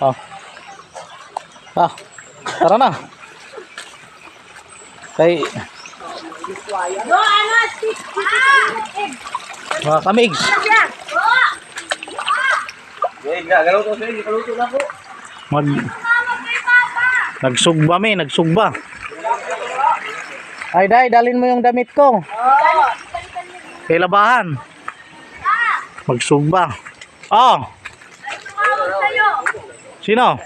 Oh. Ah. Tara na. Kay No, ano? Stick. Ah! mga kamigs. Yan. Oh! Mag nagsugba mi, nagsugba. Ay, dai, dalin mo yung damit ko. Kay labahan. Magsugba. Oh. Sino?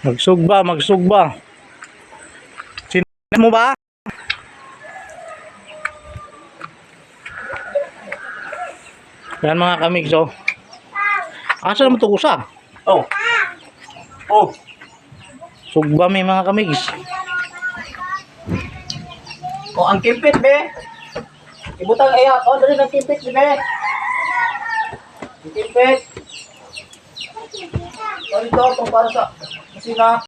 Magsugba, magsugba. Sino mo ba? Yan mga kamigs, oh. Asa naman ito kusa? Oh. Oh. Sugba may mga kamigs. Oh, ang kimpit, be. Ibutang iya. Oh, dali ng kimpit, be. Ang kimpit. Oh, ito, itong para sa kusina.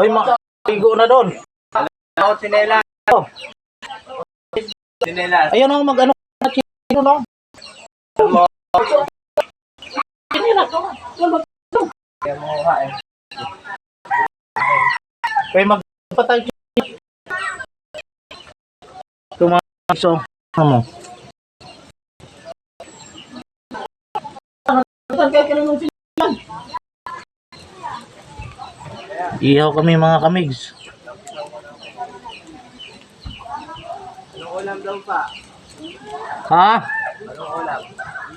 Hoy, makaligo na doon. Ako, sinela. Oh. Sinela. Ayun oh, mag ano na chino, no? Kaya mo ha, eh. Kaya magpatay Tumaso. Ano mo? Ihaw kami mga kamigs. Anong ulam daw pa? Ha? Anong ulam?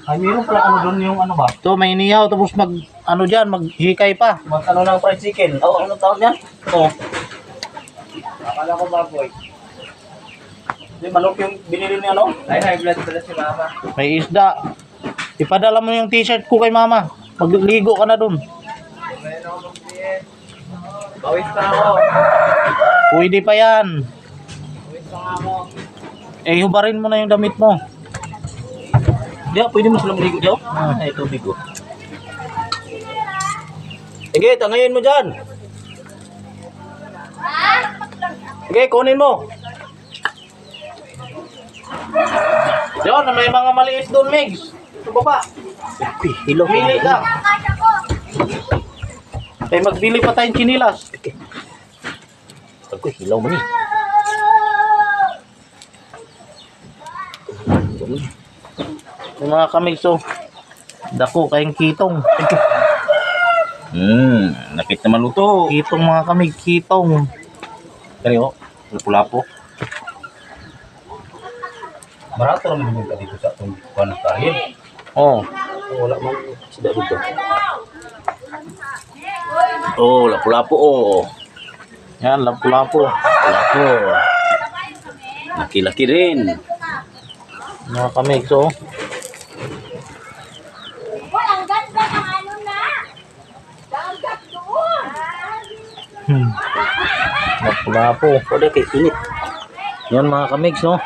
Ay, meron pala ano doon yung ano ba? Ito, may inihaw, tapos mag, ano dyan, maghikay pa. Magkano ng fried chicken? Oh, anong tawag yan? Oh. Akala ko baboy. Di manok yung binili niya, no? Ay, high blood pala si mama. May isda. Ipadala mo yung t-shirt ko kay mama. Magligo ka na mag-diet. Bawis pa ako. Pwede pa yan. Bawis pa ako. Eh, hubarin mo na yung damit mo. Diya, pwede mo sila maligo diya? Ah. Ay, tubig ko. Sige, tangayin mo dyan. Sige, kunin mo. Yun, may mga maliit doon, Migs. Ito baba. Ilong Pili ka. Kaya ko. Eh, magbili pa tayong chinilas. Ako, hilaw mo ni. Yung mga kamigs, so. Dako, kayong kitong. Hmm, napit na maluto. Kitong mga kamig, kitong. Kaya ko, lapu-lapo. Barato naman yung dito sa itong kuwan ng kahin. Oh. Wala mo sida dito. Oh, lapu-lapo oh. Yan, lapu-lapu. Lapu. Laki-laki rin. Mga kamigs, so. Uy, ang ganda ng ano na. Dagat doon. Hmm. Lapu-lapu. Pwede kay init. Yan mga kamigs, no?